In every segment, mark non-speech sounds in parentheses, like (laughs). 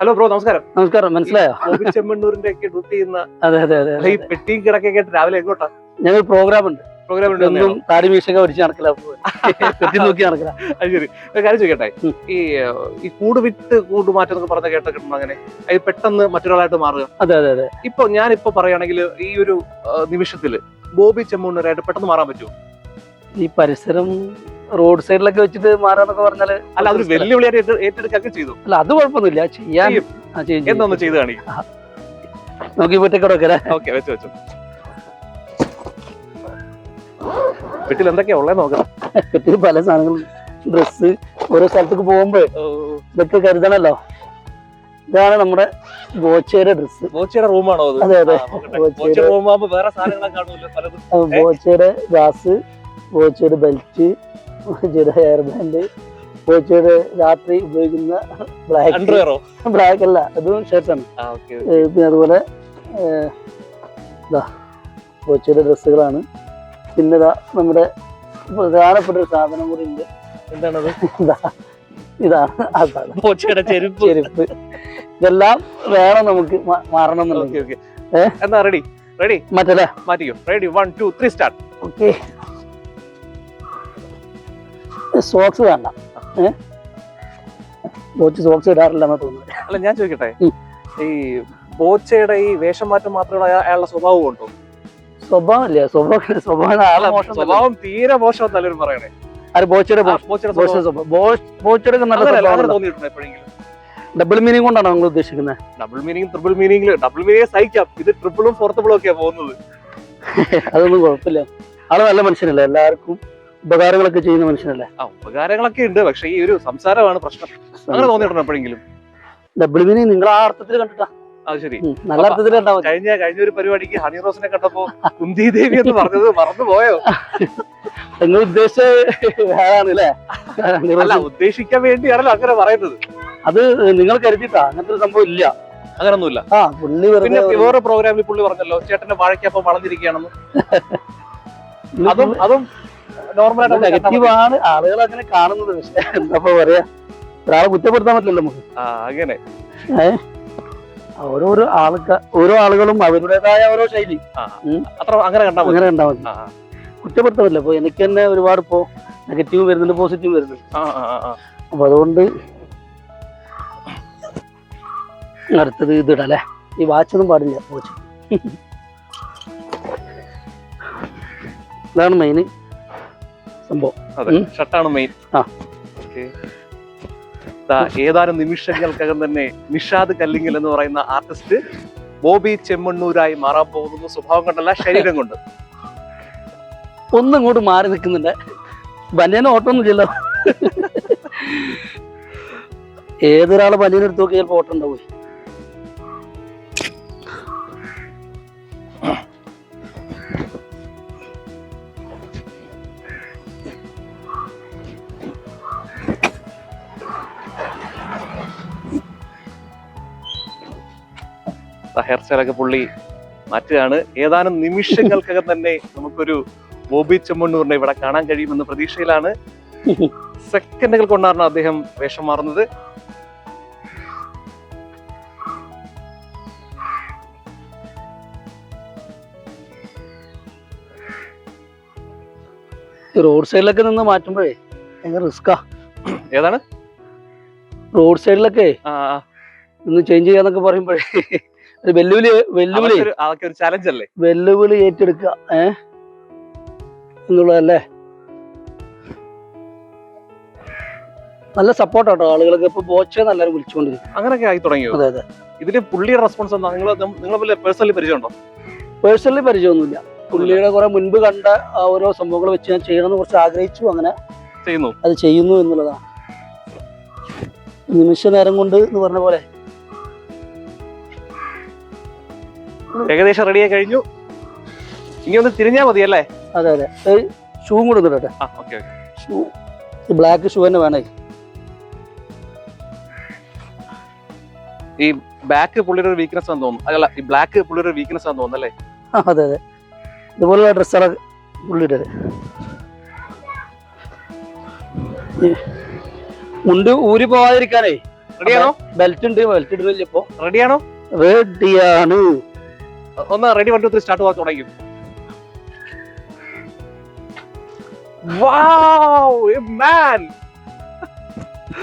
Hello bro നമസ്കാരം. നമസ്കാരം മനസ്സിലായോ? ബോബി ചെമ്മണ്ണൂരിന്റെ ഒക്കെ ഡ്യൂട്ടി ചെയ്യുന്ന അതെ അതെ അതെ ഈ പെട്ടി കിടക്കൊക്കെ കേട്ട് രാവിലെ എങ്ങോട്ടാ? ഞങ്ങൾ പ്രോഗ്രാം ഉണ്ട് പ്രോഗ്രാം ഒന്നും താടി മീശൊക്കെ നടക്കില്ല നോക്കി നടക്കില്ല അത് ശരി. ഒരു കാര്യം ചോദിക്കട്ടെ? ഈ ഈ കൂട് വിട്ട് കൂട് മാറ്റം എന്നൊക്കെ പറഞ്ഞ കേട്ടിട്ടുണ്ട് അങ്ങനെ? അത് പെട്ടെന്ന് മറ്റൊരാളായിട്ട് മാറുക. അതെ അതെ അതെ. ഇപ്പൊ ഞാനിപ്പോ പറയുകയാണെങ്കിൽ ഈ ഒരു നിമിഷത്തിൽ ബോബി ചെമ്മണ്ണൂരായിട്ട് പെട്ടെന്ന് മാറാൻ പറ്റുമോ? ഈ പരിസരം റോഡ് സൈഡിലൊക്കെ വെച്ചിട്ട് മാറാന്നൊക്കെ പറഞ്ഞാൽ അല്ല അതൊരു വെല്ലുവിളിയായിട്ട് ഏറ്റെ- ഏറ്റെടുക്കുകയൊക്കെ ചെയ്തു. അല്ല അത് കുഴപ്പമൊന്നുമില്ല. ചെയ്യാൻ ചെയ്ത് കാണിക്കും. നോക്കി അല്ലേ? ഓക്കെ വെച്ചു വെച്ചു. വീട്ടിൽ എന്തൊക്കെയാ ഉള്ളത് നോക്കാം. വീട്ടിൽ പല സാധനങ്ങളും. ഡ്രസ്സ് ഓരോ സ്ഥലത്തേക്ക് പോകുമ്പോ ഇതൊക്കെ കരുതണല്ലോ. ഇതാണ് നമ്മുടെ ബോച്ചയുടെ ഡ്രസ് ബോച്ചയുടെ റൂമാണോ അത്? അതെ ബോച്ചയുടെ ഗ്ലാസ് ബോച്ചയുടെ ബെൽറ്റ് ബോച്ചയുടെ ഹെയർ ബാൻഡ്. ബോച്ചയുടെ രാത്രി ഉപയോഗിക്കുന്ന ബ്ലാക്ക് ബ്ലാക്ക് അല്ല അതും ഷർട്ടാണ്. പിന്നെ അതുപോലെ ഇതാ ബോച്ചയുടെ ഡ്രസ്സുകളാണ്. പിന്നെ ഇതാ നമ്മുടെ പ്രധാനപ്പെട്ട ഒരു സാധനം കൂടി ഉണ്ട്. എന്താണത്? ഇതാ ഇതാണ് അതാണ്. ചെരുപ്പ്. ചെരുപ്പ്. ഇതെല്ലാം വേണം നമുക്ക് മാറണം ഏ? എന്നാ റെഡി റെഡി മറ്റല്ലേ മാറ്റിക്കോ. Ready one two three start okay. Socks വേണ്ട. ഏഹ് ബോച്ച് സോക്സ് ഇടാറില്ലെന്ന് തോന്നുന്നു അല്ല ഞാൻ ചോദിക്കട്ടെ? ഈ ബോച്ചയുടെ ഈ വേഷം മാറ്റം മാത്രമേ അയാളുടെ സ്വഭാവം ഉണ്ടോ? സ്വഭാവമല്ലേ. സ്വഭാവം സ്വഭാവം സ്വഭാവം തീരെ മോശം നല്ലൊരു പറയണേ? ബോച്ചയുടെ ബോച്ചയുടെ നല്ല തോന്നിയിട്ടുണ്ടോ എപ്പോഴെങ്കിലും? ഡബിൾ മീനിങ് കൊണ്ടാണ് നിങ്ങൾ ഉദ്ദേശിക്കുന്നത് ഡബിൾ മീനിങ് ട്രിപ്പിൾ മീനിങ്ങിൽ ഡബിൾ മീനിങ് സഹിക്കാം. ഇത് ട്രിപ്പിളും ഫോർത്തബിളും ഒക്കെയാ പോകുന്നത്. (laughs) അതൊന്നും കുഴപ്പമില്ല. ആൾ നല്ല മനുഷ്യനല്ലേ? എല്ലാവർക്കും ഉപകാരങ്ങളൊക്കെ ചെയ്യുന്ന മനുഷ്യനല്ലേ? ആ ഉപകാരങ്ങളൊക്കെ ഉണ്ട് പക്ഷെ ഈ ഒരു സംസാരമാണ് പ്രശ്നം. അങ്ങനെ തോന്നിയിട്ടുണ്ടോ എപ്പോഴെങ്കിലും? ഡബിൾ നിങ്ങൾ ആ അർത്ഥത്തിൽ കണ്ടിട്ടാ. അത് ശരി. നല്ല അർത്ഥത്തിൽ കണ്ടാ കഴിഞ്ഞ കഴിഞ്ഞ ഒരു പരിപാടിക്ക് ഹണി റോസിനെ കണ്ടപ്പോ കുന്തി ദേവി എന്ന് പറഞ്ഞത് മറന്നുപോയോ നിങ്ങൾ ഉദ്ദേശിച്ച അല്ലേ അല്ല ഉദ്ദേശിക്കാൻ വേണ്ടിയാണല്ലോ അങ്ങനെ പറയുന്നത്. അത് നിങ്ങൾ കരുതിട്ടാ അങ്ങനത്തെ ഒരു സംഭവം ഇല്ല. അങ്ങനൊന്നുമില്ല. ആ പുള്ളി പിന്നെ വേറെ പ്രോഗ്രാമിൽ പുള്ളി പറഞ്ഞല്ലോ ചേട്ടന്റെ വാഴയ്ക്കപ്പം വളർന്നിരിക്കുകയാണെന്ന്. അതും അതും നോർമലായിട്ട് നെഗറ്റീവ് ആണ്. ആളുകൾ അങ്ങനെ കാണുന്നത് പക്ഷെ എന്താ പറയാ? ഒരാളെ കുറ്റപ്പെടുത്താൻ പറ്റില്ല നമുക്ക്. ആ അങ്ങനെ. ഓരോരോ ആൾക്കാർ ഓരോ ആളുകളും അവരുടേതായ ഓരോ ശൈലി. അത്ര അങ്ങനെ കണ്ടാ മതി. അങ്ങനെ ഉണ്ടാവും ആ കുറ്റപ്പെടുത്താൻ പറ്റില്ല. അപ്പൊ എനിക്ക് തന്നെ ഒരുപാട് ഇപ്പോ നെഗറ്റീവ് വരുന്നുണ്ട് പോസിറ്റീവ് വരുന്നുണ്ട്. അപ്പൊ അതുകൊണ്ട് അടുത്തത് ഇതിടല്ലേ ഈ വാച്ചൊന്നും പാടില്ല വാച്ച് ഇതാണ് മെയിൻ സംഭവം. ഷർട്ടാണ് മെയിൻ. ഏതാനും നിമിഷങ്ങൾക്കകം തന്നെ നിഷാദ് കല്ലിങ്ങൽ എന്ന് പറയുന്ന ആർട്ടിസ്റ്റ് ബോബി ചെമ്മണ്ണൂരായി മാറാൻ പോകുന്നു. സ്വഭാവം കൊണ്ടല്ല ശരീരം കൊണ്ട്. ഒന്നും ഇങ്ങോട്ട് മാറി നിൽക്കുന്നുണ്ട്. ബനിയനെ ഓട്ടമൊന്നും ഇല്ലല്ലോ (laughs) ഏതൊരാൾ ബനിയൻ എടുത്ത് നോക്കി ചിലപ്പോ ഓട്ടം ഉണ്ടാവും ഹെയർ സ്റ്റൈലൊക്കെ പുള്ളി മാറ്റുകയാണ്. ഏതാനും നിമിഷങ്ങൾക്കകം തന്നെ നമുക്കൊരു ബോബി ചെമ്മണ്ണൂറിനെ ഇവിടെ കാണാൻ കഴിയുമെന്ന പ്രതീക്ഷയിലാണ്. സെക്കൻഡുകൾ കൊണ്ടാണ് അദ്ദേഹം വേഷം മാറുന്നത്. റോഡ് സൈഡിലൊക്കെ നിന്ന് മാറ്റുമ്പോഴേ ഭയങ്കര റിസ്ക്കാ ഏതാണ്? റോഡ് സൈഡിലൊക്കെ. ഒന്ന് ചേഞ്ച് ചെയ്യാന്നൊക്കെ പറയുമ്പോഴേ വെല്ലുവിളി വെല്ലുവിളി. ഒരു- ചലഞ്ച് അല്ലേ? വെല്ലുവിളി ഏറ്റെടുക്കുക ഏ? എന്നുള്ളതല്ലേ? നല്ല സപ്പോർട്ട് ആട്ടോ ആളുകൾക്ക്. ഇപ്പൊ ബോച്ചെ നല്ലവരും വിളിച്ചുകൊണ്ടിരിക്കും അങ്ങനെയൊക്കെ ആയി തുടങ്ങി അതെ അതെ. ഇതിന്റെ പുള്ളിയുടെ റെസ്പോൺസ് എന്താ? നിങ്ങൾ നിങ്ങൾ പേഴ്സണലി പരിചയമുണ്ടോ? പേഴ്സണലി പരിചയമൊന്നുമില്ല. പുള്ളിയുടെ കുറെ മുൻപ് കണ്ട ഓരോ സംഭവങ്ങൾ വെച്ച് ഞാൻ ചെയ്യണമെന്ന് കുറച്ച് ആഗ്രഹിച്ചു അങ്ങനെ. ചെയ്യുന്നു. അത് ചെയ്യുന്നു എന്നുള്ളതാണ്. നിമിഷ നേരം കൊണ്ട് എന്ന് പറഞ്ഞ പോലെ ഏകദേശം റെഡിയായി കഴിഞ്ഞു. ഇനി ഒന്ന് തിരിഞ്ഞാ മതി അല്ലേ അതെ. അതെ ഷൂ കൂടെ ആ ഓക്കെ ഷൂ ബ്ലാക്ക് ഷൂ തന്നെ വേണേ. ഈ ബാക്ക് പുള്ളിയുടെ ഒരു വീക്ക്നെസ് ആണെന്ന് തോന്നുന്നു. അല്ല ഈ ബ്ലാക്ക് പുള്ളിയുടെ ഒരു വീക്ക്നെസ് ആണെന്ന് തോന്നുന്നു അല്ലേ? ആ, അതെ അതെ. ഇതുപോലുള്ള ഡ്രസ്സാണ് പുള്ളിയുടെ മുണ്ട് ഊരി പോവാതിരിക്കാനേ. റെഡിയാണോ ബെൽറ്റ് ഉണ്ട് ബെൽറ്റ് ഇടുന്നില്ല ഇപ്പോ. റെഡിയാണോ റെഡിയാണ് ഒന്ന് ready one two three start തുടങ്ങും. തുടങ്ങി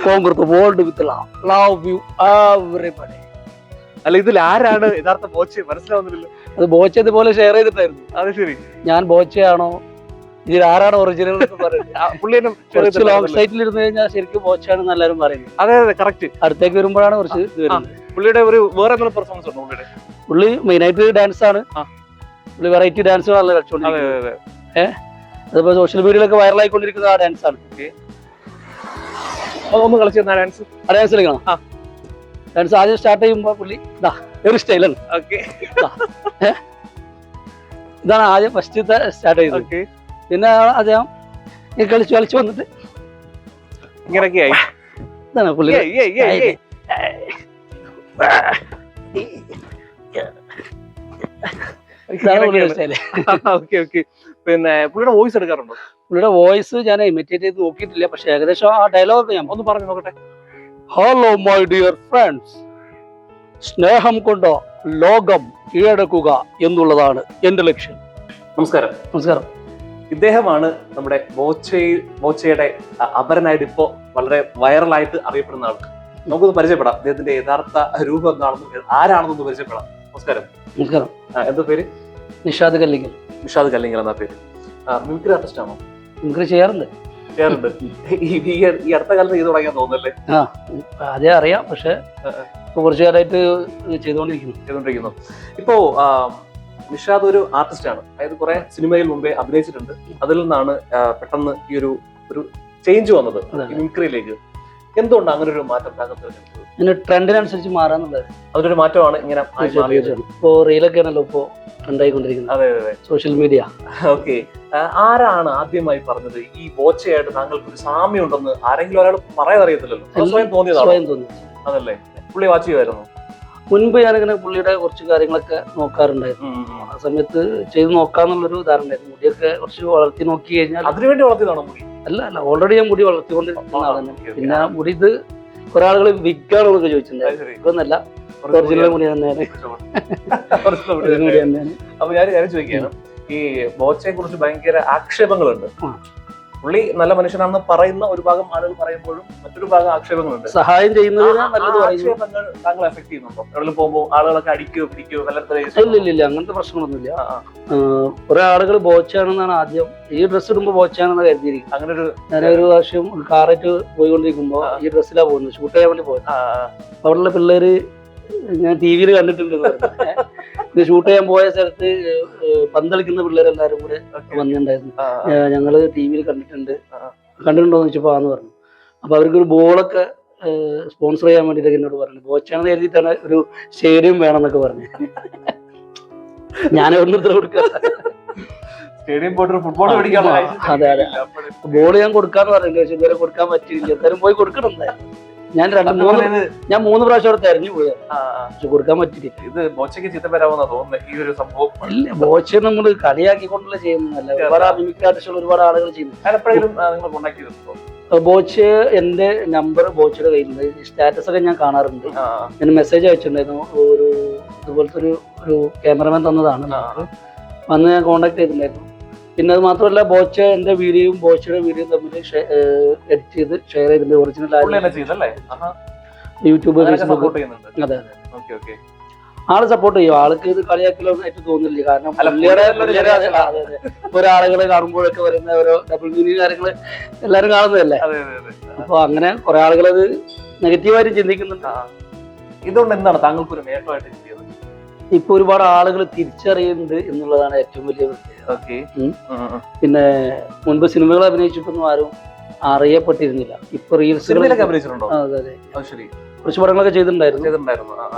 കോൺഗ്രസ് എവറിബഡി അല്ല ഇതിൽ ആരാണ് യഥാർത്ഥ ബോച്ച്? മനസ്സിലാവുന്നില്ല അത് ബോച്ച ഇതുപോലെ ഷെയർ ചെയ്തിട്ടായിരുന്നു. അത് ശരി. ഞാൻ ബോച്ചയാണോ? ഇതിൽ ആരാണ് ഒറിജിനൽ പുള്ളി കുറച്ച് ലോങ്? സൈറ്റിൽ ഇരുന്ന് കഴിഞ്ഞാൽ ശരിക്കും ബോച്ചയാണെന്ന് എല്ലാവരും പറയുന്നത് അതെ അതെ കറക്റ്റ് അടുത്തേക്ക് വരുമ്പോഴാണ് കുറച്ച് പുള്ളിയുടെ ഒരു വേറെ എന്തെങ്കിലും പെർഫോമൻസ് ഉണ്ടോ പുള്ളിയുടെ? പുള്ളി മെയിൻ ആയിട്ട് ഡാൻസ് ആണ്. പുള്ളി വെറൈറ്റി ഡാൻസ് നല്ല കളിച്ചോണ്ടിരിക്കുന്നത്. അതെ അതിപ്പോ സോഷ്യൽ മീഡിയയിലൊക്കെ വൈറലായിക്കൊണ്ടിരിക്കുന്ന ആ ഡാൻസ് ആണ്. ഒന്ന് കളിച്ചു ഡാൻസ് ആ ഡാൻസ് കളിക്കണം. ഡാൻസ് ആദ്യം സ്റ്റാർട്ട് ചെയ്യുമ്പോൾ പുള്ളി ഇതാ ഒരു സ്റ്റൈലാണ് ഇതാണ് ആദ്യം ഫസ്റ്റത്തെ സ്റ്റാർട്ട് ചെയ്തത്. പിന്നെ അദ്ദേഹം കളിച്ചു കളിച്ച് വന്നിട്ട് ഇങ്ങനെയൊക്കെ ആയി. ഇതാണ് പുള്ളി ഓക്കെ ഓക്കെ (laughs) പിന്നെ പുള്ളിയുടെ വോയിസ് എടുക്കാറുണ്ടോ? പുള്ളിയുടെ വോയിസ് ഞാൻ ഇമിറ്റേറ്റ് ചെയ്ത് നോക്കിയിട്ടില്ല പക്ഷെ ഏകദേശം ആ ഡയലോഗ് ഞാൻ ഒന്ന് പറഞ്ഞു നോക്കട്ടെ. ഹലോ മൈ ഡിയർ ഫ്രണ്ട്സ് സ്നേഹം കൊണ്ട് ലോകം കീഴടക്കുക എന്നുള്ളതാണ് എന്റെ ലക്ഷ്യം. നമസ്കാരം. നമസ്കാരം. ഇദ്ദേഹമാണ് നമ്മുടെ ബോച്ചയിൽ ബോച്ചയുടെ അപരനായിട്ട് ഇപ്പോ വളരെ വൈറലായിട്ട് അറിയപ്പെടുന്ന ആൾക്ക്. നമുക്കൊന്ന് പരിചയപ്പെടാം. അദ്ദേഹത്തിന്റെ യഥാർത്ഥ രൂപം എന്താണെന്നും ആരാണെന്നൊന്ന് പരിചയപ്പെടാം. നമസ്കാരം. നമസ്കാരം. എന്താ പേര്? നിഷാദ് കല്ലിങ്കൽ നിഷാദ് കല്ലിങ്കൽ എന്നാ പേര്. മിമിക്രി ആർട്ടിസ്റ്റ് ആണോ? മിമിക്രി ചെയ്യാറുണ്ട് ചെയ്യാറുണ്ട്. ഈ അടുത്ത കാലത്ത് ചെയ്ത് തുടങ്ങിയാൽ തോന്നുന്നല്ലേ? ആ അതേ അറിയാം പക്ഷെ കുറച്ചു കാലമായിട്ട് ചെയ്തുകൊണ്ടിരിക്കുന്നു. ചെയ്തുകൊണ്ടിരിക്കുന്നു. ഇപ്പോ നിഷാദ് ഒരു ആർട്ടിസ്റ്റ് ആണ്. അതായത് കുറെ സിനിമയിൽ മുമ്പേ അഭിനയിച്ചിട്ടുണ്ട്. അതിൽ നിന്നാണ് പെട്ടെന്ന് ഈ ഒരു ഒരു ചേഞ്ച് വന്നത്. മിമിക്രിയിലേക്ക്. എന്തുകൊണ്ട് അങ്ങനെ ഒരു മാറ്റം താങ്കൾ തിരഞ്ഞെടുത്തത് ട്രെൻഡിനനുസരിച്ച് മാറാന്നുള്ളത്. അതൊരു മാറ്റമാണ് ഇങ്ങനെ ആയി മാറിയത്. ഇപ്പോ റീലൊക്കെ ആണല്ലോ ഇപ്പോ ട്രെൻഡായിക്കൊണ്ടിരിക്കുന്നത് അതെ അതെ സോഷ്യൽ മീഡിയ ഓക്കെ ആരാണ് ആദ്യമായി പറഞ്ഞത് ഈ ബോച്ചയായിട്ട് താങ്കൾക്ക് ഒരു സാമ്യം ഉണ്ടെന്ന് ആരെങ്കിലും ഒരാൾ പറയാൻ അറിയത്തില്ലല്ലോ അത് സ്വയം തോന്നിയതാണോ? സ്വയം തോന്നി. അതല്ലേ. പുള്ളി വാച്ച് ചെയ്യുമായിരുന്നു മുൻപ് ഞാനിങ്ങനെ പുള്ളിയുടെ കുറച്ച് കാര്യങ്ങളൊക്കെ നോക്കാറുണ്ടായിരുന്നു. ആ സമയത്ത് ചെയ്ത് നോക്കാന്നുള്ളൊരു ധാരണ ഉണ്ടായിരുന്നു മുടിയൊക്കെ കുറച്ച് വളർത്തി നോക്കി കഴിഞ്ഞാൽ അതിനുവേണ്ടി വളർത്തിയതാണോ മുടി? അല്ല അല്ല ഓൾറെഡി ഞാൻ മുടി വളർത്തിക്കൊണ്ടിരിക്കുന്ന. പിന്നെ മുടി ഇത് കുറെ ആളുകൾ വിൽക്കാണോ എന്നൊക്കെ ചോദിച്ചിട്ടുണ്ടായിരുന്നു. ഇതൊന്നല്ല ഒറിജിനൽ മുടി തന്നെയാണ്. (laughs) അപ്പൊ ഞാൻ ചോദിക്കുകയാണ്. ഈ ബോച്ചയെ കുറിച്ച് ഭയങ്കര ആക്ഷേപങ്ങളുണ്ട്. പുള്ളി നല്ല മനുഷ്യനാണെന്ന് പറയുന്ന ഒരു ഭാഗം ആളുകൾ പറയുമ്പോഴും മറ്റൊരു ഭാഗം ആക്ഷേപങ്ങളുണ്ട്. സഹായം ആക്ഷേപങ്ങൾ താങ്കൾ എഫക്ട് ചെയ്യുന്നുണ്ടോ? എവിടെയും പോകുമ്പോൾ ആളുകളൊക്കെ അടിക്കോ പിടിക്കോ വല്ലത്ര ഇല്ല ഇല്ല ഇല്ല. അങ്ങനത്തെ പ്രശ്നങ്ങളൊന്നുമില്ല. കുറെ ആളുകൾ ബോച്ചാണെന്നാണ് ആദ്യം. ഈ ഡ്രസ്സ് ഇടുമ്പോൾ ബോച്ചാണെന്ന് കരുതിയിരിക്കും അങ്ങനെ ഒരു ഞാൻ ഒരു പ്രാവശ്യം കാറായിട്ട് പോയിക്കൊണ്ടിരിക്കുമ്പോൾ ഈ ഡ്രസ്സിലാണ് പോകുന്നത്. ഷൂട്ട് ചെയ്യാൻ വേണ്ടി പോയത്. അവിടെയുള്ള പിള്ളേര് ഞാൻ ടി വിയിൽ കണ്ടിട്ടുണ്ട്. (laughs) ഇത് ഷൂട്ട് ചെയ്യാൻ പോയ സ്ഥലത്ത് പന്തളിക്കുന്ന പിള്ളേരെല്ലാരും കൂടെ. വന്നിട്ടുണ്ടായിരുന്നു. ഞങ്ങൾ ടി വിയിൽ കണ്ടിട്ടുണ്ട്. കണ്ടിട്ടുണ്ടോന്ന് കണ്ടിട്ടുണ്ടോ എന്ന് ചോദിച്ചപ്പോ ആന്ന് പറഞ്ഞു. അപ്പൊ അവർക്ക് ഒരു ബോളൊക്കെ സ്പോൺസർ ചെയ്യാൻ വേണ്ടിട്ടൊക്കെ എന്നോട് പറഞ്ഞു. ബോച്ചാണെന്ന് കരുതിയിട്ടാണ് ഒരു സ്റ്റേഡിയം വേണമെന്നൊക്കെ പറഞ്ഞു. ഞാൻ എവിടെ നിന്ന് കൊടുക്കുക. സ്റ്റേഡിയം പോയിട്ട് ഫുട്ബോൾ അതെ, അതെ. ബോൾ ഞാൻ കൊടുക്കാന്ന് പറഞ്ഞു പക്ഷെ ഇതുവരെ കൊടുക്കാൻ പറ്റിയില്ല. എന്തായാലും പോയി കൊടുക്കണം എന്തായാലും. ഞാൻ രണ്ട് മൂന്ന് ഞാൻ മൂന്ന് പ്രാവശ്യം അവിടെ തെരഞ്ഞു പോയത് പക്ഷെ കൊടുക്കാൻ പറ്റില്ല ഇത് ബോച്ചയ്ക്ക് ചിത്തം വരാമെന്നാ തോന്നുന്നത് ഈ ഒരു സംഭവം. ഇല്ല ബോച്ച നമ്മൾ കളിയാക്കിക്കൊണ്ടല്ല ചെയ്യുന്നതല്ല ഒരുപാട് മിമിക്രി ആർട്ടിസ്റ്റുകൾ ഒരുപാട് ആളുകൾ ചെയ്യുന്നു. എപ്പോഴെങ്കിലും നിങ്ങൾ കോണ്ടാക്ട് ചെയ്തിട്ടുണ്ടോ? ബോച്ച് എന്റെ നമ്പർ ബോച്ചയുടെ കയ്യിലുണ്ട്. സ്റ്റാറ്റസ് ഒക്കെ ഞാൻ കാണാറുണ്ട്. ഞാൻ മെസ്സേജ് അയച്ചിട്ടുണ്ടായിരുന്നു. ഒരു ഇതുപോലത്തെ ഒരു ഒരു ക്യാമറമാൻ തന്നതാണ്. വന്ന് ഞാൻ കോണ്ടാക്ട് ചെയ്തിട്ടുണ്ടായിരുന്നു. പിന്നെ അത് മാത്രമല്ല ബോച്ച എന്റെ വീഡിയോയും ബോച്ചയുടെ വീഡിയോയും തമ്മിൽ എഡിറ്റ് ചെയ്ത് ഷെയർ ചെയ്തിട്ടുണ്ട്. ഒറിജിനൽ. യൂട്യൂബ് അതെ അതെ. ആൾ സപ്പോർട്ട് ചെയ്യും. ആൾക്ക് ഇത് കളിയാക്കലോ ആയിട്ട് തോന്നില്ല കാരണം ആളുകളെ കാണുമ്പോഴൊക്കെ വരുന്ന ഓരോ ഡബിൾ മീനിങ് കാര്യങ്ങൾ എല്ലാരും കാണുന്നതല്ലേ? അപ്പൊ അങ്ങനെ കുറെ ആളുകൾ അത് നെഗറ്റീവായിട്ട് ചിന്തിക്കുന്നുണ്ട്. ഇതുകൊണ്ട് എന്താണ് താങ്കൾക്ക് ഒരു നേട്ടമായിട്ട് ഇപ്പൊ ഒരുപാട് ആളുകൾ തിരിച്ചറിയുന്നത് എന്നുള്ളതാണ് ഏറ്റവും വലിയ. പിന്നെ മുൻപ് സിനിമകൾ അഭിനയിച്ചിട്ടൊന്നും ആരും അറിയപ്പെട്ടിരുന്നില്ല. ഇപ്പൊ റീൽസ് അഭിനയിച്ചിട്ടുണ്ടോ? അതെ അതെ. ശരി. കുറച്ച് പടങ്ങളൊക്കെ ചെയ്തിട്ടുണ്ടായിരുന്നു.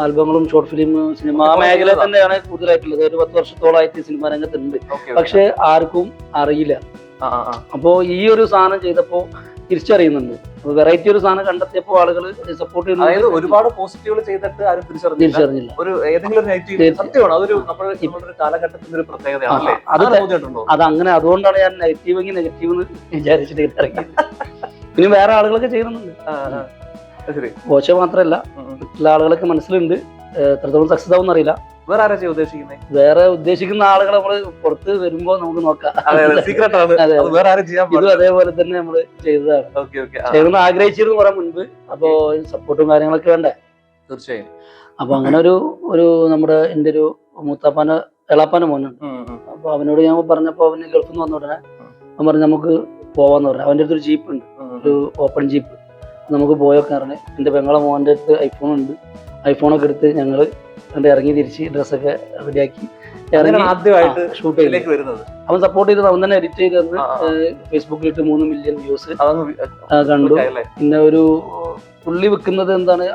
ആൽബങ്ങളും ഷോർട്ട് ഫിലിം സിനിമ ആ മേഖല തന്നെയാണ് കൂടുതലായിട്ടുള്ളത്. ഒരു പത്ത് വർഷത്തോളമായിട്ട് സിനിമ രംഗത്തുണ്ട്. പക്ഷെ ആർക്കും അറിയില്ല. അപ്പോ ഈ ഒരു സാധനം ചെയ്തപ്പോ തിരിച്ചറിയുന്നുണ്ട്. വെറൈറ്റി ഒരു സാധനം കണ്ടെത്തിയപ്പോൾ ആളുകൾ സപ്പോർട്ട് അതായത് ഒരുപാട് പോസിറ്റീവുകൾ ചെയ്തിട്ട് ആരും തിരിച്ചറിഞ്ഞില്ല. ഒരു ഏതെങ്കിലും നെഗറ്റീവ് സത്യമാണ്. അതൊരു നമ്മുടെ ഇപ്പോഴൊരു കാലഘട്ടത്തിന്റെ ഒരു പ്രത്യേകതയാണ് അത് അത് അങ്ങനെ അതുകൊണ്ടാണ് ഞാൻ നെഗറ്റീവ് എങ്കിൽ നെഗറ്റീവ് എന്ന് വിചാരിച്ചിട്ട് ഇറങ്ങിയത്. ഇനി വേറെ ആളുകളൊക്കെ ചെയ്യുന്നുണ്ട്. ശരി. ബോച്ച മാത്രമല്ല. മറ്റുള്ള ആളുകളൊക്കെ മനസ്സിലുണ്ട്. എത്രത്തോളം സക്സസ് ആവും അറിയില്ല വേറെ ആരാ ചെയ്യാൻ ഉദ്ദേശിക്കുന്നത് വേറെ ഉദ്ദേശിക്കുന്ന ആളുകൾ നമ്മൾ പുറത്ത് വരുമ്പോ നമുക്ക് നോക്കാം. സീക്രട്ട് ആണ്. വേറെ ആരും ചെയ്യാൻ ഇതും അതേപോലെ തന്നെ നമ്മൾ ചെയ്തതാണ്. Okay okay. ചെയ്യണമെന്ന് ആഗ്രഹിച്ചിരുന്നു കുറെ മുൻപ്. അപ്പോ സപ്പോർട്ടും കാര്യങ്ങളൊക്കെ വേണ്ടേ? തീർച്ചയായും. അപ്പൊ അങ്ങനെ ഒരു ഒരു നമ്മുടെ എന്റെ ഒരു മൂത്താപ്പാന എളാപ്പാന മോനുണ്ട്. അപ്പൊ അവനോട് ഞാൻ പറഞ്ഞപ്പോ അവന് ഗൾഫിൽ നിന്ന് വന്ന ഉടനെ അവൻ പറഞ്ഞു നമുക്ക് പോവാന്ന് പറഞ്ഞു. അവന്റെ അടുത്തൊരു ജീപ്പ് ഉണ്ട്. ഒരു ഓപ്പൺ ജീപ്പ്. നമുക്ക് പോയൊക്കെ പറഞ്ഞു. എന്റെ പെങ്ങളെ മോന്റെ അടുത്ത് ഐഫോൺ ഉണ്ട്. ഐഫോണൊക്കെ എടുത്ത് ഞങ്ങൾ കണ്ട് ഇറങ്ങി തിരിച്ച് ഡ്രസ്സൊക്കെ റെഡിയാക്കി ആദ്യമായിട്ട് വരുന്നത്. അവൻ സപ്പോർട്ട് ചെയ്തത് അവൻ തന്നെ എഡിറ്റ് ചെയ്ത് തന്ന് ഫേസ്ബുക്കിൽ ഇട്ട് ഫേസ്ബുക്കിലിട്ട് മൂന്ന് മില്യൺ വ്യൂസ് കണ്ടു? പിന്നെ ഒരു പുള്ളി വെക്കുന്നത് എന്താണ്?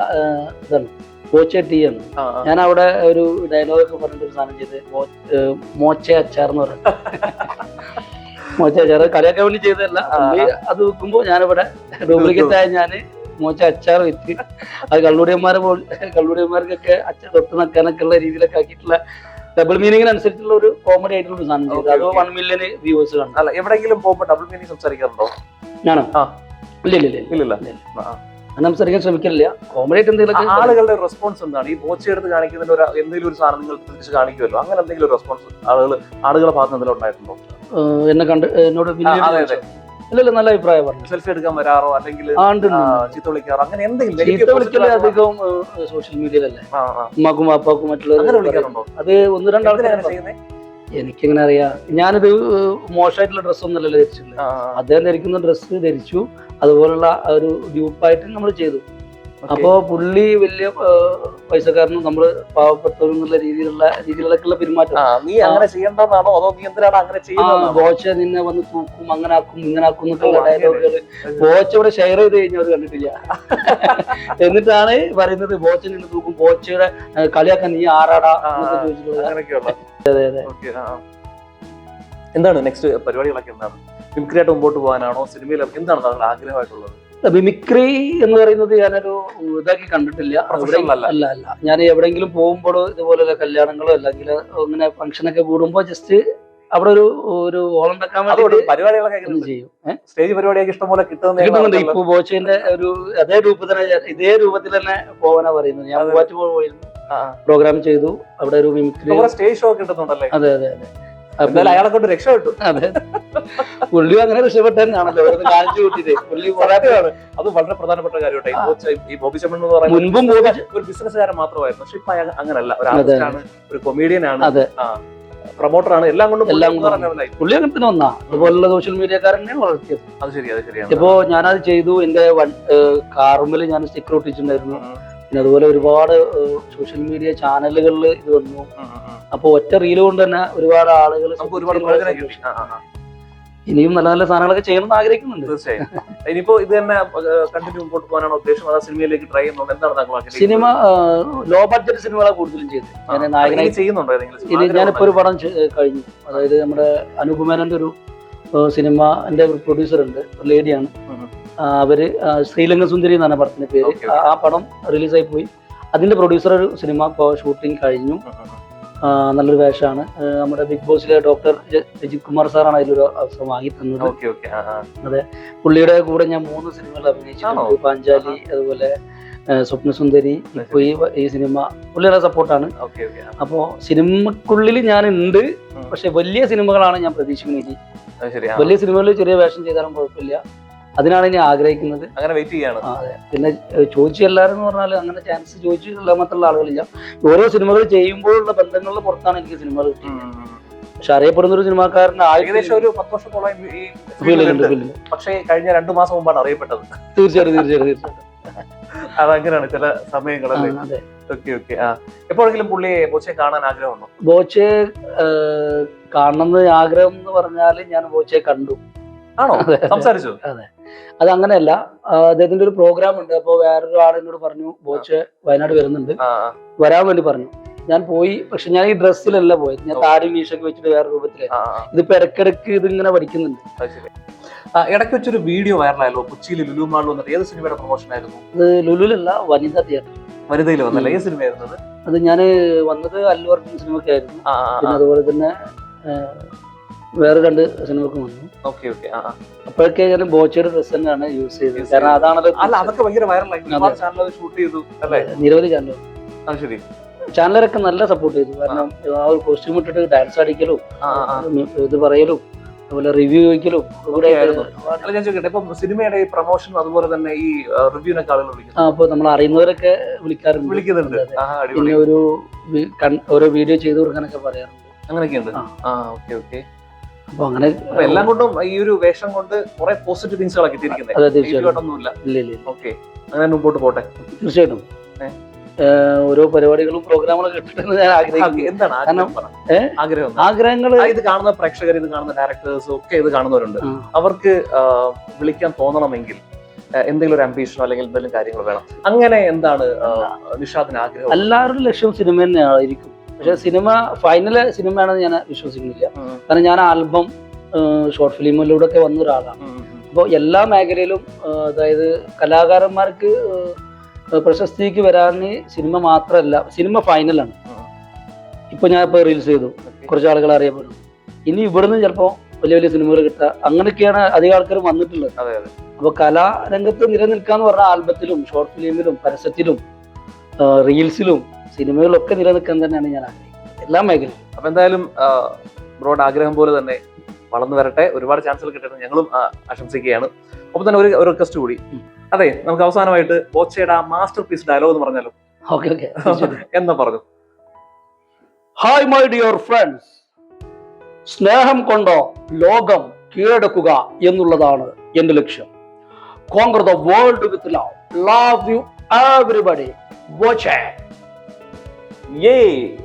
ഇതാണ്. ബോച്ച ടീ ആണ്. ഞാൻ അവിടെ ഒരു ഡയലോഗ് ഒക്കെ പറഞ്ഞിട്ട് ഒരു സാധനം ചെയ്ത് മോച്ച അച്ചാർ എന്ന് പറഞ്ഞു. (laughs) മോച്ച അച്ചാർ കളിയാക്കാൻ വേണ്ടി ചെയ്തതല്ല. അത് വെക്കുമ്പോ ഞാനിവിടെ ഡ്യൂപ്ലിക്കേറ്റ് ആയ ഞാൻ മോച്ച അച്ചാർ വെച്ച്. അത് കള്ളൂടിയന്മാരെ കള്ളൂടിയന്മാർക്കൊക്കെ അച്ചാർ തൊട്ട് നക്കാനൊക്കെ ഉള്ള രീതിയിലൊക്കെ ആക്കിയിട്ടുള്ള ഡബിൾ മീനിങ്ങിന് അനുസരിച്ചുള്ള ഒരു കോമഡി ആയിട്ടുള്ള ഒരു സാധനം ചെയ്തു. അത് വൺ മില്യൺ വ്യൂവേഴ്സ് കണ്ടു. അല്ല എവിടെയെങ്കിലും പോകുമ്പോൾ ഡബിൾ മീനിങ് സംസാരിക്കാറുണ്ടോ? ഞാനോ. ഇല്ല ഇല്ല ഇല്ല. സംസാരിക്കാൻ ശ്രമിക്കില്ല കോമഡി ആയിട്ട് എന്തെങ്കിലും ആളുകളുടെ റെസ്പോൺസ് എന്താണ്? ഈ പോച്ച എടുത്ത് കാണിക്കുന്നതിന് ഒരു എന്തെങ്കിലും ഒരു സാധനം നിങ്ങൾ തിരിച്ച് കാണിക്കുമല്ലോ. അങ്ങനെ എന്തെങ്കിലും ഒരു റെസ്പോൺസ് ആളുകൾ ആളുകളെ ഭാഗത്ത് എന്തെങ്കിലും ഉണ്ടായിട്ടുണ്ടോ? എന്നെ കണ്ട് എന്നോട് പിന്നീട് അതെ, അതെ. ഇല്ല ഇല്ല നല്ല അഭിപ്രായം പറഞ്ഞു. സെൽഫി എടുക്കാൻ വരാറോ? അല്ലെങ്കിൽ. ചീത്ത വിളിക്കാറോ? അങ്ങനെ എന്തെങ്കിലും വിളിക്കൽ അധികം സോഷ്യൽ മീഡിയയിലല്ലേ. ഉമ്മാക്കും വാപ്പാക്കും അങ്ങനെ മറ്റുള്ളവർ അത് ഒന്ന് രണ്ടാൾക്കാരാണ് ചെയ്യുന്നത് എനിക്കെങ്ങനെ അറിയാം. ഞാനിത് മോശമായിട്ടുള്ള ഡ്രസ്സ് അല്ലല്ലോ ധരിച്ചിട്ടുള്ളത്. അദ്ദേഹം ധരിക്കുന്ന ഡ്രസ്സ് ധരിച്ചു. അതുപോലുള്ള ഒരു ഗ്രൂപ്പായിട്ട് നമ്മൾ ചെയ്തു. അപ്പോ പുള്ളി വലിയ പൈസക്കാരനും നമ്മൾ പാവപ്പെട്ടവരും എന്നുള്ള രീതിയിലുള്ള രീതിയിലുള്ള പെരുമാറ്റം. നീ അങ്ങനെ ചെയ്യണ്ടെന്നാണോ? അതോ നീ എന്തിനാണ് അങ്ങനെ ചെയ്യുന്നത് ഗോച്ച ബോച്ച നിന്നെ വന്ന് തൂക്കും അങ്ങനെ ആക്കും ഇങ്ങനെ ആക്കും എന്നൊക്കെയുള്ള. ഡയലോഗുകൾ ബോച്ച ഇവിടെ ഷെയർ ചെയ്ത് കഴിഞ്ഞാൽ അവർ കണ്ടിട്ടില്ല. (laughs) എന്നിട്ടാണ് പറയുന്നത് ബോച്ച നിന്ന് തൂക്കും ബോച്ചയുടെ കളിയാക്ക കളിയാക്കാൻ നീ ആരാടാ. (laughs) എന്താണ് നെക്സ്റ്റ് പരിപാടികളൊക്കെ എന്താണ്? മിമിക്രി ആയിട്ട് മുമ്പോട്ട് പോകാനാണോ? സിനിമയിൽ എന്താണ് താങ്കൾ ആഗ്രഹമായിട്ടുള്ളത്? മിമിക്രി എന്ന് പറയുന്നത് ഞാനൊരു ഇതാക്കി കണ്ടിട്ടില്ല. അല്ല. അല്ല. ഞാൻ എവിടെയെങ്കിലും പോകുമ്പോഴോ ഇതുപോലെയുള്ള കല്യാണങ്ങളോ അല്ലെങ്കിൽ അങ്ങനെ ഫംഗ്ഷനൊക്കെ കൂടുമ്പോ ജസ്റ്റ് അവിടെ ഒരു ഒരു ഓളുണ്ടാക്കാൻ വേണ്ടി ചെയ്യും? സ്റ്റേജ് പരിപാടിയൊക്കെ ഇഷ്ടംപോലെ കിട്ടുന്നുണ്ട്. കിട്ടുന്ന ഇപ്പൊ ബോച്ചന്റെ ഒരു അതേ രൂപത്തിൽ ഇതേ രൂപത്തിൽ തന്നെ പോകാനാ പറയുന്നത്. ഞാൻ. മൂവാറ്റ് പോയിരുന്നു പ്രോഗ്രാം ചെയ്തു. അവിടെ ഒരു മിമിക്രി സ്റ്റേജ് ഷോ കിട്ടുന്നുണ്ടല്ലേ? അതെ അതെ അതെ. അയാളെ കൊണ്ട് രക്ഷപ്പെട്ടു. അതെ. പുള്ളി അങ്ങനെ രക്ഷപ്പെട്ടെന്നാണല്ലോ വെറുതെ കാണിച്ചു കൂട്ടിട്ട് പുള്ളി സത്യമാണ്. അത് വളരെ പ്രധാനപ്പെട്ട കാര്യമായിട്ട് ഈ ബോബി ചമ്മൻ എന്ന് പറയുന്നത് മുൻപും ഒരു ബിസിനസ്സുകാരൻ മാത്രമായിരുന്നു. പക്ഷെ ഇപ്പൊ അങ്ങനല്ല. ഒരു ആണ് ഒരു കൊമീഡിയൻ ആണ് പ്രൊമോട്ടറാണ് എല്ലാം കൊണ്ടും എല്ലാം കൊണ്ടും. പുള്ളി അങ്ങനെ തന്നെ വന്നാ. അതുപോലുള്ള സോഷ്യൽ മീഡിയക്കാരനെ വളർത്തിയത്. അത് ശരി അത് ശരിയാണ്. ഇപ്പോ ഞാനത് ചെയ്തു. എന്റെ കാറുമ്പിൽ ഞാൻ സ്റ്റിക്കർ ഒട്ടിച്ചിട്ടുണ്ടായിരുന്നു. പിന്നെ അതുപോലെ ഒരുപാട് സോഷ്യൽ മീഡിയ ചാനലുകളിൽ ഇത് വന്നു. ഉം, ഉം, ഉം. അപ്പൊ ഒറ്റ റീൽ കൊണ്ട് തന്നെ ഒരുപാട് ആളുകൾ നമുക്ക് ഒരുപാട് ഇനിയും നല്ല നല്ല സാധനങ്ങളൊക്കെ ചെയ്യണമെന്ന് ആഗ്രഹിക്കുന്നുണ്ട്. തീർച്ചയായും. ഇനിയിപ്പോ ഇത് തന്നെ കണ്ടിന്യൂ മുമ്പോട്ട് പോകാനാണ് ഉദ്ദേശം. അതാ സിനിമയിലേക്ക് ട്രൈ ചെയ്യുന്നുണ്ട്. എന്താണ്? സിനിമ ലോ ബഡ്ജറ്റ് സിനിമകളാണ് കൂടുതലും ഞാൻ നായകനായി ചെയ്യുന്നുണ്ടോ ഇനി ഞാനിപ്പോ ഒരു പടം കഴിഞ്ഞു. അതായത് നമ്മുടെ അനുപമേനന്റെ ഒരു സിനിമ എന്റെ ഒരു പ്രൊഡ്യൂസർ ഉണ്ട്. ഒരു ലേഡിയാണ്. അവർ ശ്രീലങ്ക സുന്ദരി എന്നാണ് പടത്തിന്റെ പേര്. ആ- പടം റിലീസായി പോയി. അതിന്റെ പ്രൊഡ്യൂസർ ഒരു സിനിമ ഇപ്പോൾ ഷൂട്ടിംഗ് കഴിഞ്ഞു. നല്ലൊരു വേഷമാണ്. നമ്മുടെ ബിഗ് ബോസിലെ ഡോക്ടർ രജിത് കുമാർ സാറാണ് അതിലൊരു അവസരം വാങ്ങി തന്നത് അതെ. പുള്ളിയുടെ കൂടെ ഞാൻ മൂന്ന് സിനിമകൾ? അഭിനയിച്ചിട്ടുണ്ട്. പാഞ്ചാലി അതുപോലെ സ്വപ്നസുന്ദരി ഇപ്പൊ ഈ ഈ സിനിമ പുള്ളിയുടെ സപ്പോർട്ടാണ്. അപ്പോ സിനിമക്കുള്ളിൽ ഞാൻ ഉണ്ട്. പക്ഷെ വലിയ സിനിമകളാണ് ഞാൻ പ്രതീക്ഷിക്കുന്നത് വലിയ സിനിമകളിൽ ചെറിയ വേഷം ചെയ്താലും കുഴപ്പമില്ല. അതിനാണ് ഞാൻ ആഗ്രഹിക്കുന്നത്. അങ്ങനെ വെയിറ്റ് ചെയ്യാണ്. അതെ. പിന്നെ ചോദിച്ചു എല്ലാവരും എന്ന് പറഞ്ഞാൽ അങ്ങനെ ചാൻസ് ചോദിച്ചു എല്ലാ മാത്രമുള്ള ആളുകളില്ല. ഓരോ സിനിമകൾ ചെയ്യുമ്പോഴുള്ള ബന്ധങ്ങളുടെ പുറത്താണ് എനിക്ക് സിനിമകൾ കിട്ടിയത്. പക്ഷെ അറിയപ്പെടുന്ന ഒരു സിനിമാക്കാരൻ ഏകദേശം ഒരു പത്ത് വർഷത്തോളം ഈ ഫീൽഡിലുണ്ട്. പക്ഷേ കഴിഞ്ഞ രണ്ടു മാസം മുമ്പാണ് അറിയപ്പെട്ടത്. തീർച്ചയായിട്ടും തീർച്ചയായിട്ടും തീർച്ചയായിട്ടും. (laughs) അതങ്ങനെയാണ് ചില സമയങ്ങളല്ലേ? Okay okay. ആ. എപ്പോഴെങ്കിലും പുള്ളിയെ ബോച്ചെ കാണാൻ ആഗ്രഹമുണ്ടോ? ബോച്ചെ കാണണമെന്ന് ആഗ്രഹം എന്ന് പറഞ്ഞാൽ ഞാൻ ബോച്ചെ കണ്ടു. ആണോ. സംസാരിച്ചു? അത്. അങ്ങനെയല്ല ആ, അദ്ദേഹത്തിന്റെ ഒരു പ്രോഗ്രാം ഉണ്ട്. അപ്പോൾ വേറൊരു ആൾ എന്നോട് പറഞ്ഞു ബോച്ച് വയനാട് വരുന്നുണ്ട്. ആ വരാൻ വേണ്ടി പറഞ്ഞു. ഞാൻ പോയി. പക്ഷെ ഞാൻ ഈ ഡ്രസ്സിലല്ല പോയത് ഞാൻ താരി താടി മീശൊക്കെ വെച്ചിട്ട് വേറെ രൂപത്തിൽ. ഇതിപ്പോ ഇടക്കിടക്ക് ഇതിങ്ങനെ പഠിക്കുന്നുണ്ട്. ശരി. ഇടയ്ക്ക് വെച്ചൊരു വീഡിയോ വൈറലായല്ലോ. കൊച്ചിയിൽ ലുലു മാളിൽ വന്നിട്ട്. ഏത് സിനിമയുടെ പ്രൊമോഷൻ ആയിരുന്നു? അത് ലുലുലല്ല വനിതാ തിയേറ്റർ. വനിതയിൽ വന്നല്ല. ഏത് സിനിമയായിരുന്നു അത്? അത് ഞാൻ വന്നത് അല്ലു അർജുൻ സിനിമയ്ക്കായിരുന്നു. ആയിരുന്നു പിന്നെ അതുപോലെ തന്നെ വേറെ രണ്ട് സിനിമക്കും വന്നു. Okay okay. അപ്പോഴൊക്കെ ഞാൻ ബോച്ചയുടെ ഡ്രസ് തന്നെയാണ് യൂസ് ചെയ്തത്. കാരണം അതാണല്ലോ അല്ല അതൊക്കെ ഭയങ്കര വൈറലായി ഒരുപാട് ചാനൽ അത് ഷൂട്ട് ചെയ്തു അല്ലേ? നിരവധി ചാനൽ അത് ശരി. ചാനലൊക്കെ നല്ല സപ്പോർട്ട് ചെയ്തു. കാരണം ആ. ഒരു കോസ്റ്റ്യൂം ഇട്ടിട്ട് ഡാൻസ് അടിക്കലും ഇത് പറയലും അതുപോലെ റിവ്യൂ ചോദിക്കലും ഇവിടെ. അല്ല ഞാൻ ചോദിക്കട്ടെ ഇപ്പം സിനിമയുടെ ഈ പ്രൊമോഷൻ അതുപോലെ തന്നെ ഈ റിവ്യൂനൊക്കെ ആളുകൾ വിളിക്കുന്നു. അപ്പൊ നമ്മൾ അറിയുന്നവരൊക്കെ വിളിക്കാറുണ്ട്. വിളിക്കുന്നുണ്ട്. പിന്നെ ഒരു ഓരോ വീഡിയോ ചെയ്തു കൊടുക്കാനൊക്കെ പറയാറുണ്ട്. അങ്ങനെയൊക്കെയുണ്ട്. ആ ഓക്കെ ഓക്കെ. അപ്പൊ അങ്ങനെ എല്ലാം കൊണ്ടും ഈ ഒരു വേഷം കൊണ്ട് കുറെ പോസിറ്റീവ് തിങ്സുകളാണ് കിട്ടിയിരിക്കുന്നത്. അതെ തീർച്ചയായിട്ടും. ഓക്കെ അങ്ങനെ മുമ്പോട്ട് പോട്ടെ. തീർച്ചയായിട്ടും. ഓരോ പരിപാടികളും പ്രോഗ്രാമുകളും കിട്ടണമെന്ന് ഞാൻ ആഗ്രഹിക്കുന്നു. എന്താണ് ആഗ്രഹം? ആഗ്രഹങ്ങൾ ഇത് കാണുന്ന പ്രേക്ഷകർ ഇത് കാണുന്ന ഡയറക്ടേഴ്സ് ഒക്കെ ഇത് കാണുന്നവരുണ്ട്. അവർക്ക് വിളിക്കാൻ തോന്നണമെങ്കിൽ എന്തെങ്കിലും ഒരു അംബീഷനോ അല്ലെങ്കിൽ എന്തെങ്കിലും കാര്യങ്ങൾ വേണം. അങ്ങനെ എന്താണ് നിഷാദിന് ആഗ്രഹം? എല്ലാവരുടെ ലക്ഷ്യം സിനിമ തന്നെയായിരിക്കും. പക്ഷെ സിനിമ ഫൈനൽ സിനിമയാണെന്ന് ഞാൻ വിശ്വസിക്കുന്നില്ല. കാരണം ഞാൻ ആൽബം ഷോർട്ട് ഫിലിമിലൂടെ ഒക്കെ വന്ന ഒരാളാണ്. അപ്പോൾ എല്ലാ മേഖലയിലും അതായത് കലാകാരന്മാർക്ക് പ്രശസ്തിക്ക് വരാൻ സിനിമ മാത്രമല്ല സിനിമ ഫൈനലാണ്. ഇപ്പൊ ഞാൻ ഇപ്പോൾ റീൽസ് ചെയ്തു. കുറച്ച് ആളുകൾ അറിയപ്പെടും. ഇനി ഇവിടുന്ന് ചിലപ്പോൾ വലിയ വലിയ സിനിമകൾ കിട്ടുക. അങ്ങനെയൊക്കെയാണ് അധികം ആൾക്കാർ വന്നിട്ടുള്ളത്. അപ്പോൾ കലാരംഗത്ത് നിലനിൽക്കാന്ന് പറഞ്ഞ ആൽബത്തിലും ഷോർട്ട് ഫിലിമിലും പരസ്യത്തിലും റീൽസിലും സിനിമകളിലൊക്കെ നിലനിൽക്കാൻ തന്നെയാണ് ഞാൻ ആഗ്രഹിക്കുന്നത്. എല്ലാ മേഖലയും അപ്പൊ എന്തായാലും ബ്രോഡ് ആഗ്രഹം പോലെ തന്നെ വളർന്നു വരട്ടെ. ഒരുപാട് ചാൻസുകൾ കിട്ടട്ടെ ഞങ്ങളും ആശംസിക്കുകയാണ്. ഒപ്പം തന്നെ ഒരു റിക്വസ്റ്റ് കൂടി. അതെ നമുക്ക് അവസാനമായിട്ട് ബോച്ചയുടെ ആ മാസ്റ്റർ പീസ് ഡയലോഗ് എന്ന് പറഞ്ഞാലോ? (laughs) എന്നാ പറഞ്ഞു. ഹായ് മൈ ഡിയർ ഫ്രണ്ട്സ് സ്നേഹം കൊണ്ടോ ലോകം കീഴടക്കുക എന്നുള്ളതാണ് എന്റെ ലക്ഷ്യം. Conquer the world with love love you everybody watch ये